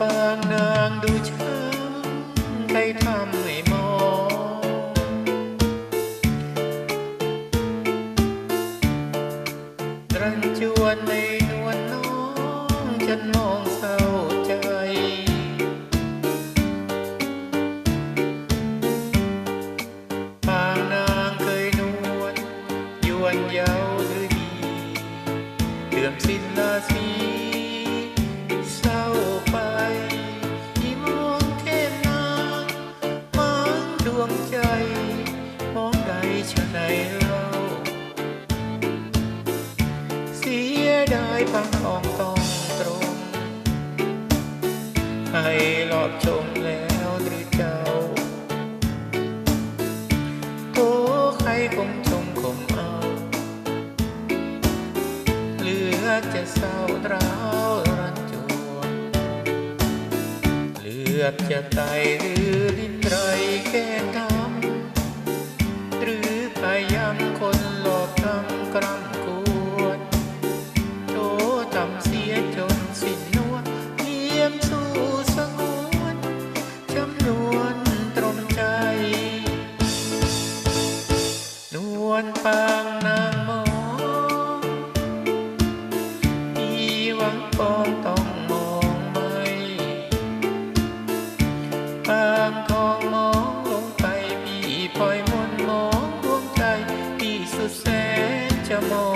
ปางนางดูช้ำใครทำให้มองรันจวนในนวลน้องฉันมองเศร้าใจปางนางเคยนวลยวนเยาวหรือดีเลื่อมสิ้นราศี องต้องตรง ให้รอบชมแล้วหรือเจ้าโตใครคงชมคมเอาเหลือจะเศร้าร้าวรันจวนเหลือจะไตหรือลิ้นไรแก้ทำ ปางทองมองลงไปพี่ปล่อยมนมองดวงใจที่สุดแสนจะมอง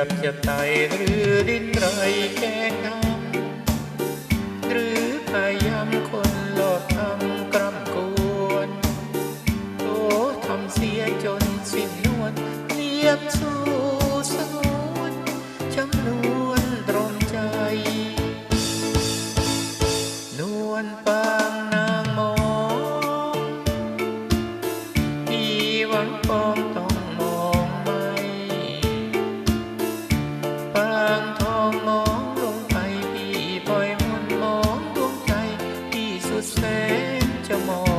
อบจะไตหรือดิ้นไรแก้งน้ำหรือพยายามคนหลอกทำกรำกวนโตทำเสียจนสิ้นนวลเลียมสู่สงวนจำนวนตรมใจ นวลปางนางมองพี่หวังปอง นจ